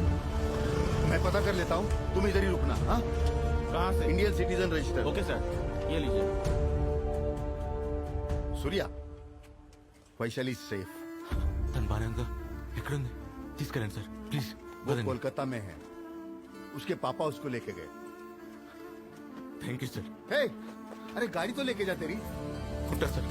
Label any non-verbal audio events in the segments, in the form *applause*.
मैं पता कर लेता हूँ तुम इधर ही रुकना हाँ कहाँ से Indian citizen register okay sir ये लीजिए सूर्या वैशाली सेफ తను బానే ఉందా ఎక్కడుంది తీసుకెళ్ళండి సార్ ప్లీజ్ वो कोलकाता में है उसके पापा उसको लेके गए థ్యాంక్ యూ సార్ हे अरे गाड़ी तो लेके जा तेरी ఉంటా సార్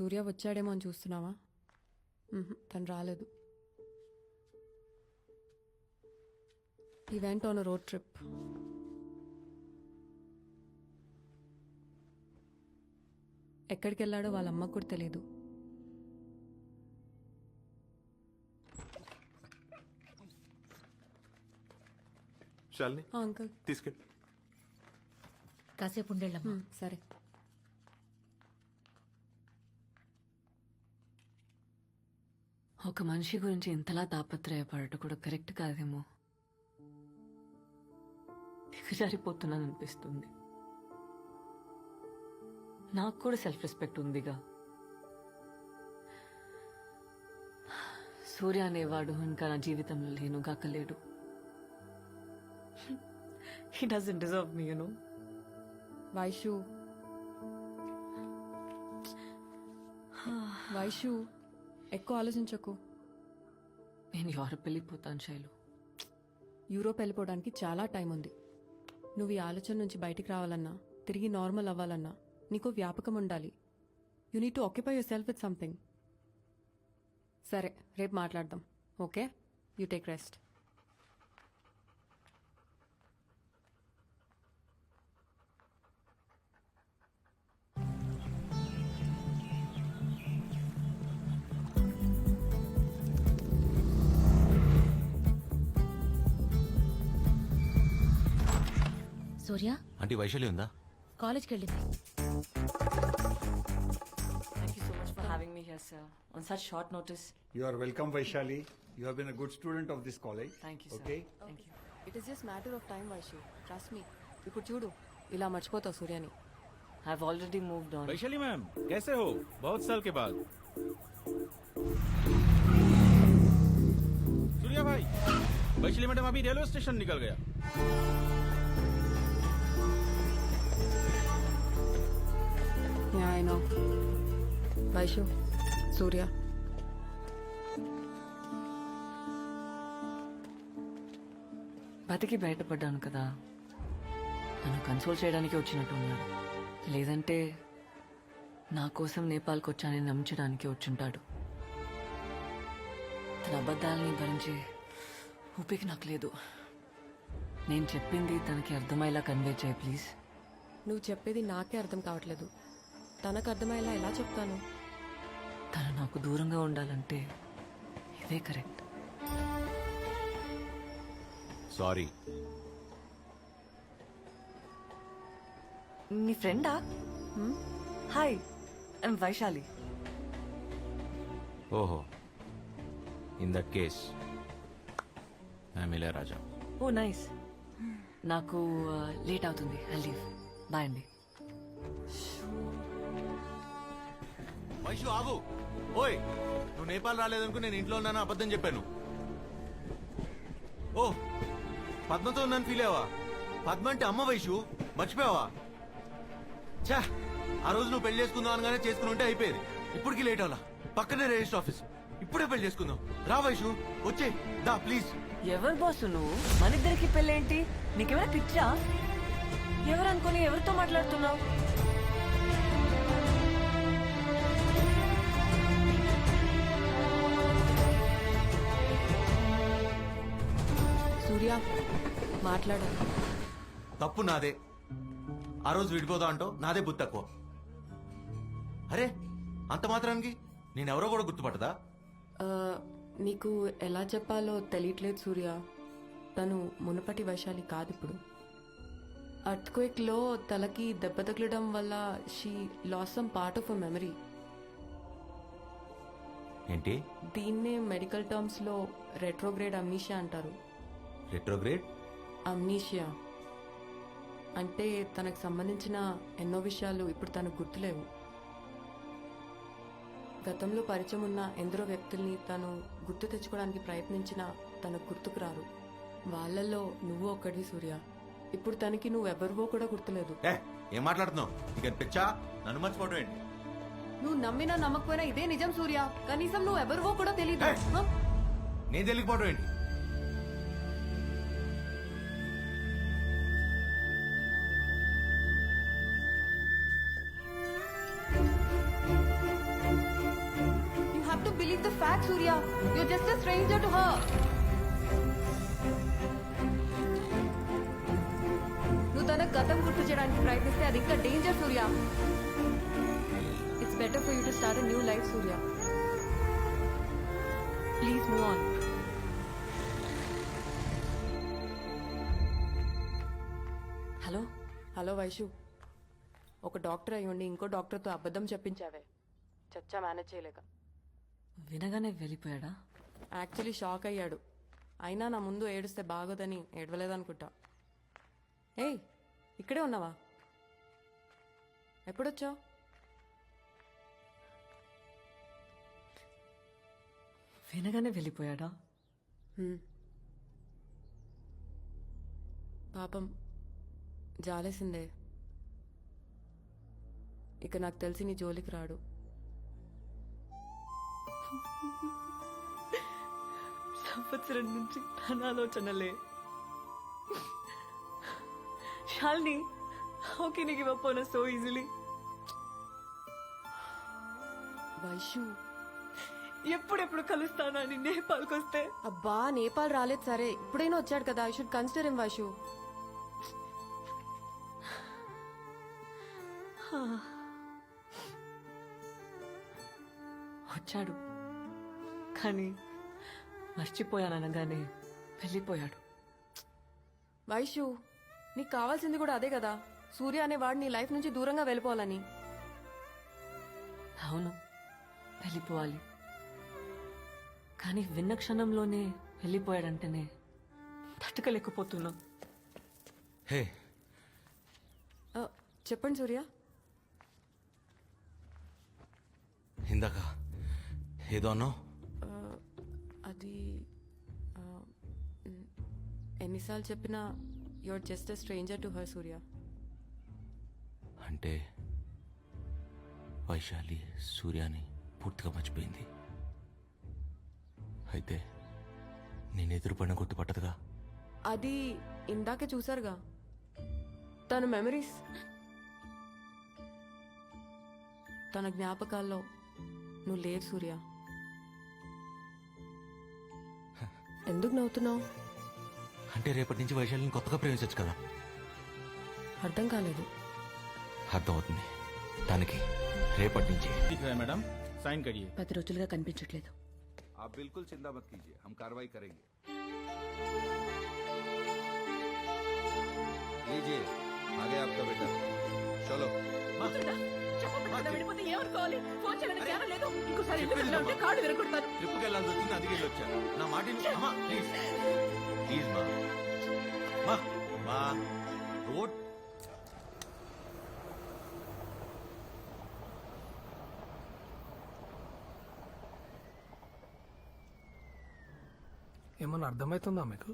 సూర్య వచ్చాడేమో అని చూస్తున్నావా? తను రాలేదు. ఈ వెంట ఆన్ రోడ్ ట్రిప్. ఎక్కడికి వెళ్ళాడో వాళ్ళ అమ్మకు కూడా తెలియదు అంకుల్. తీసుకెళ్ళి. కాసేపు ఉండేళ్ళమ్మా సరే. ఒక మనిషి గురించి ఇంతలా తాపత్రయపడటం కూడా కరెక్ట్ కాదేమో. దిగజారిపోతున్నాను అనిపిస్తుంది. నాకు కూడా సెల్ఫ్ రెస్పెక్ట్ ఉందిగా. సూర్య అనేవాడు ఇంకా నా జీవితంలో లేను కాకలేడు he doesn't deserve me you know Vaishu. *sighs* Vaishu. ఎక్కువ ఆలోచించకు. నేను యూరప్ వెళ్ళిపోతాను శైలు. యూరోప్ వెళ్ళిపోవడానికి చాలా టైం ఉంది. నువ్వు ఈ ఆలోచన నుంచి బయటికి రావాలన్నా తిరిగి నార్మల్ అవ్వాలన్నా నీకు వ్యాపకం ఉండాలి. You need to occupy yourself with something సరే రేపు మాట్లాడదాం. Okay? You take rest Surya aunty Vaishali ఉందా కాలేజ్కి వెళ్ళింది thank you so much for having me here sir on such short notice You are welcome, Vaishali. You have been a good student of this college. Thank you sir Okay. Thank you it is just matter of time Vaishu trust me ఇప్పుడు చూడు ఇలా మర్చిపోతావు సూర్యని I have already moved on Vaishali ma'am कैसे हो बहुत साल के बाद सूर्या भाई वैशाली मैडम अभी रेलवे स्टेशन निकल गया ఐ నో వైషు సూర్య బతికి బయటపడ్డాను కదా. నన్ను కన్సోల్ చేయడానికి వచ్చినట్టు ఉన్నాడు. లేదంటే నా కోసం నేపాల్కి వచ్చానని నమ్మించడానికి వచ్చుంటాడు. తన అబద్ధాలని భరించే ఊపికి నాకు లేదు. నేను చెప్పింది తనకి అర్థమయ్యేలా కన్వే చేయి ప్లీజ్ నువ్వు చెప్పేది నాకే అర్థం కావట్లేదు. తనకు అర్థమయ్యేలా ఎలా చెప్తాను? తను నాకు దూరంగా ఉండాలంటే ఇదే కరెక్ట్. సారీ. నీ ఫ్రెండా? Hi I'm Vaishali. ఓహో in that case I'm Ilayaraja oh nice. నాకు లేట్ అవుతుంది. I leave. బాయ్ అండి. వైషు ఆగు. ఓయ్ నువ్వు నేపాల్ రాలేదనుకో నేను ఇంట్లో ఉన్నాను అబద్ధం చెప్పాను. ఓ పద్మతో ఉన్నాను ఫీల్ అయ్యావా? పద్మ అంటే అమ్మ వైషు మర్చిపోయావా? ఛా ఆ రోజు నువ్వు పెళ్ళి చేసుకుందాం అనగానే చేసుకుని ఉంటే అయిపోయేది. ఇప్పటికి లేట్ అవ్వాలా? పక్కనే రిజిస్టర్ ఆఫీస్. ఇప్పుడే పెళ్ళి చేసుకుందాం. రా వైషు వచ్చే దా ప్లీజ్ ఎవరు బాసు నువ్వు? మన ఇద్దరికి పెళ్ళేంటి? నీకేమైనా పిచ్చా? ఎవరు అనుకుని ఎవరితో మాట్లాడుతున్నావు? సూర్య మాట్లాడాలి తప్పు నాదే. ఆ రోజు విడిపోదా అంటో నాదే బుద్ధి తక్కువ. అరే అంత మాత్రానికి? నేనెవరో కూడా గుర్తుపట్టదా? నీకు ఎలా చెప్పాలో తెలియట్లేదు సూర్య. తను మునుపటి వైశాలి కాదు ఇప్పుడు అర్త్క్వేక్లో తలకి దెబ్బ తగలడం వల్ల she lost some part of a memory. ఏంటి? దీన్నే మెడికల్ టర్మ్స్లో రెట్రోగ్రేడ్ అమ్నీషియా అంటారు. రెట్రోగ్రేడ్ అమ్నీషియా అంటే తనకు సంబంధించిన ఎన్నో విషయాలు ఇప్పుడు తనకు గుర్తులేవు. గతంలో పరిచయం ఉన్న ఎందరో వ్యక్తుల్ని తను గుర్తు తెచ్చుకోవడానికి ప్రయత్నించినా తనకు గుర్తుకు రారు. వాళ్ళల్లో నువ్వు ఒక్కడివి సూర్య. ఇప్పుడు తనకి నువ్వెవరివో కూడా గుర్తులేదు. ఏ ఏం మాట్లాడుతున్నావు? పిచ్చా? నన్ను మర్చిపోవడం ఏంటి? నువ్వు నమ్మినా నమ్మకపోయినా ఇదే నిజం సూర్య కనీసం నువ్వు ఎవరివో కూడా తెలియదు ఏయ్! నేను తెలియకపోవడం ఏంటి to believe the fact, Surya. You're just a stranger to her. నువ్వు తన గతం గుర్తు చేయడానికి ప్రయత్నిస్తే అది ఇంకా danger Surya it's better for you to start new life Surya please move on hello hello Vaishu ఒక డాక్టర్ అయి ఉండి ఇంకో డాక్టర్తో అబద్ధం చెప్పించావే. చచ్చా మేనేజ్ చేయలేక. వినగానే వెళ్ళిపోయాడా? యాక్చువల్లీ షాక్ అయ్యాడు. అయినా నా ముందు ఏడుస్తే బాగోదని ఏడవలేదనుకుంటా. ఏయ్ ఇక్కడే ఉన్నావా? ఎప్పుడొచ్చావు? వినగానే వెళ్ళిపోయాడా? పాపం జాలేసిందే. ఇక నాకు తెలిసి నీ జోలికి రాడు. సంవత్సరం నుంచి తన ఆలోచనలే Shalini how can give up on so easily Vaishu ఎప్పుడెప్పుడు కలుస్తానని నేపాల్కి వస్తే అబ్బా నేపాల్ రాలేదు సరే. ఇప్పుడైనా వచ్చాడు కదా. I should consider him Vaishu వచ్చాడు. కానీ మర్చిపోయాననగానే వెళ్ళిపోయాడు. వైషు నీకు కావాల్సింది కూడా అదే కదా. సూర్య అనేవాడు నీ లైఫ్ నుంచి దూరంగా వెళ్ళిపోవాలని. అవును. వెళ్ళిపోవాలి. కానీ విన్న క్షణంలోనే వెళ్ళిపోయాడంటేనే తట్టుకలేకపోతున్నా. హే. చెప్పండి సూర్య. ఇందాక ఏదో అన్నావు? అది ఎన్నిసార్లు చెప్పినా your just stranger to her Surya. అంటే వైశాలి సూర్యాని పూర్తిగా మర్చిపోయింది. అయితే నేను ఎదురుపడిన గుర్తుపట్టదుగా అది ఇందాకే చూసారుగా తన మెమరీస్. తన జ్ఞాపకాల్లో నువ్వు లేవు సూర్య. ఎందుకు నవ్వుతున్నావు? అంటే రేపటి నుంచి వైశాల్యం కొత్తగా ప్రేమించవచ్చు కదా. అర్థం కాలేదు. అర్థమవుతుంది. తనకి రేపటి నుంచి. మేడం సైన్ కడిగి పది రోజులుగా కనిపించట్లేదు. आप बिल्कुल चिंता मत कीजिए हम कार्रवाई करेंगे लीजिए आगे आपका बेटा चलो ట్రిప్కి వెళ్ళాల్సి వచ్చింది అందుకే ఇలా వచ్చా నా మాట విను. అమ్మా ప్లీజ్ ప్లీజ్ మా మా మా రోడ్ ఏమన్నా అర్థమవుతుందా మీకు?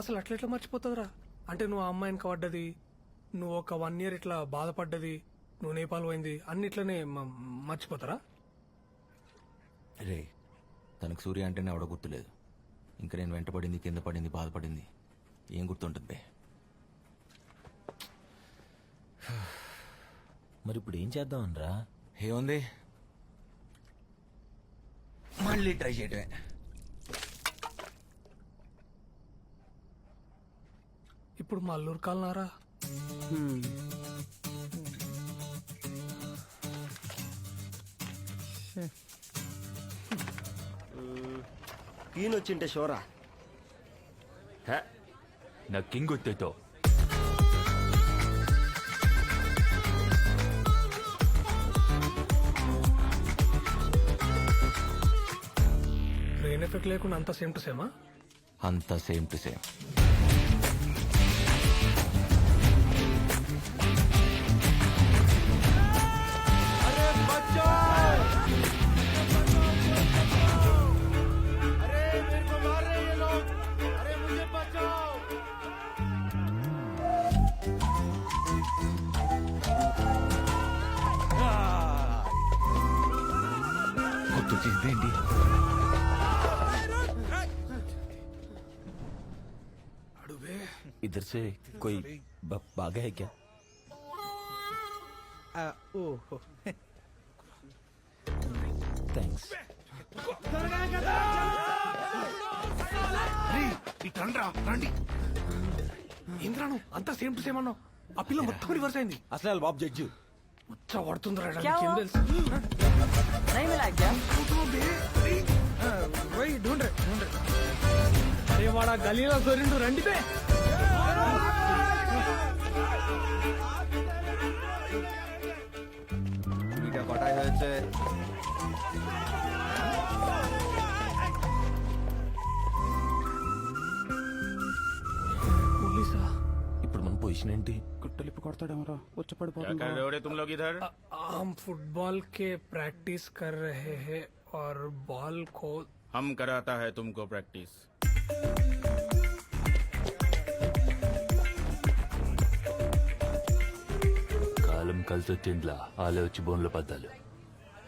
అసలు అట్లా ఎట్లా మర్చిపోతుందిరా అంటే నువ్వు ఆ అమ్మాయిని పడ్డది నువ్వు ఒక వన్ ఇయర్ ఇట్లా బాధపడ్డది నువ్వు నేపాల్ పోయింది అన్నిట్లనే మర్చిపోతారా? రే తనకు సూర్య అంటేనే ఆవిడ గుర్తులేదు. ఇంకా నేను వెంటపడింది కింద పడింది బాధపడింది. ఏం గుర్తుంటుంది బే? మరి ఇప్పుడు ఏం చేద్దామనరా? ఏముంది? మళ్ళీ ట్రై చేయటమే. ఇప్పుడు మా అల్లూరు కాలనారా? ఈయనొచ్చింటే షోరా? నా కింగ్ వచ్చేతో. ఎఫెక్ట్ లేకుండా అంత సేమ్ టు సేమా? అంత సేమ్ టు సేమ్. ఇదేంటి అడుగే इधर से कोई ब- भागा है क्या ఓహో थैंक्स ఇట్రా రండి ఇంద్రాను అంత సేమ్ టు సేమ్ అన్నావు ఆ పిల్ల మొత్తం రివర్స్ అయింది అసలు బాబు జడ్జు ముచ్చ పడుతుందిరా క్యా నీకేం హువా? తెలుసు नहीं मिला क्या वही ढूंढ रहे ढूंढ रहे अरे वाड़ा गलीला सोरिंटू रंडी पे কটাই হয়েছে ఇప్పుడు మన పొజిషన్ ఏంటి గుట్టలిప్పి కొడతాడేమరా వచ్చి क्या పడిపోతుంది कर रहे हो रे तुम लोग इधर हम फुटबॉल के प्रैक्टिस कर रहे हैं और बॉल को हम कराता है तुमको प्रैक्टिस కాలం కలిసి తిండ్లా ఆలే వచ్చి బోన్లో పద్దాలు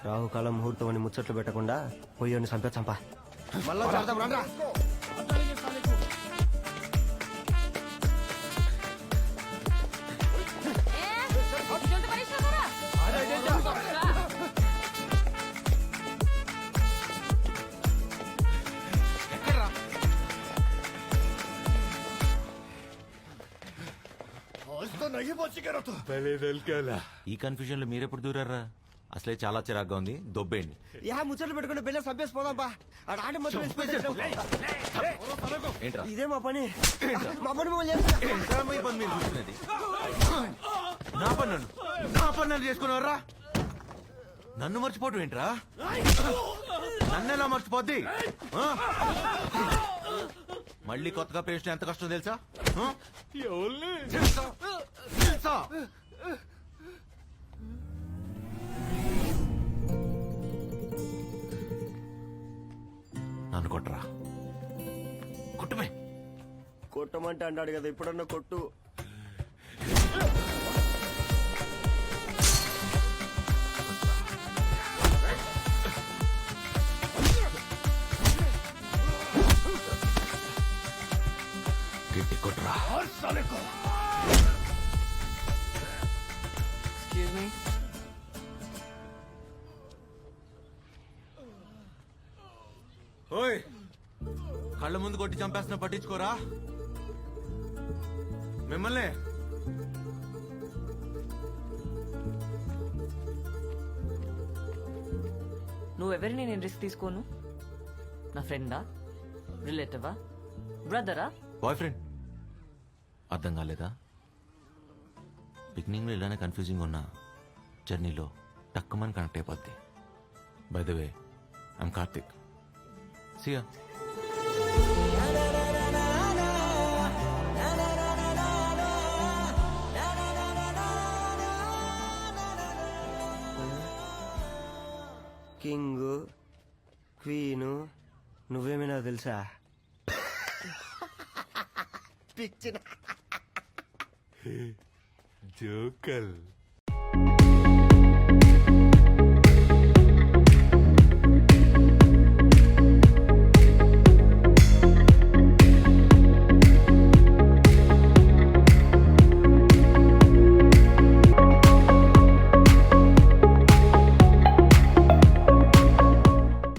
రాహుకాలం ముహూర్తం అని ముచ్చట్లు పెట్టకుండా పోయి చంపే చంపా మళ్ళా ఈ కన్ఫ్యూజన్లో మీరెప్పుడు దూరారా? అసలే చాలా చిరాగ్గా ఉంది. దొబ్బేయండి. యా ముచ్చట్లు పెట్టుకుంటే బిల్ల సభ్యస్ పోదాం బా ఆడ మొత్తం ఇదే మా పని. మా పని నా పని నన్ను నా పని నన్ను చేసుకున్నారా నన్ను మర్చిపోవటం ఏంట్రా? నన్ను ఎలా మర్చిపోద్ది? మళ్ళీ కొత్తగా పేస్ట్ ఎంత కష్టం తెలుసా? తెలుసా? తెలుసా? నన్ను కొట్టరా. కొట్టుమే. కొట్టమంటే అన్నాడు కదా ఇప్పుడన్నా కొట్టు. Excuse me? ఓయ్! కళ్ళ ముందు కొట్టి చంపేస్తున్న పట్టించుకోరా? మిమ్మల్ని? నువ్వెవరిని నేను రిస్క్ తీసుకోను? నా ఫ్రెండా? రిలేటివా? బ్రదరా? Boy friend. అర్థం కాలేదా? పిక్నింగ్లో ఇలానే కన్ఫ్యూజింగ్ ఉన్నా జర్నీలో టక్కుమని కనెక్ట్ అయిపోద్ది. By the way I'm Karthik chia king queen నువ్వేమైనా తెలుసా? పిచ్చిన. *laughs* జోకల్.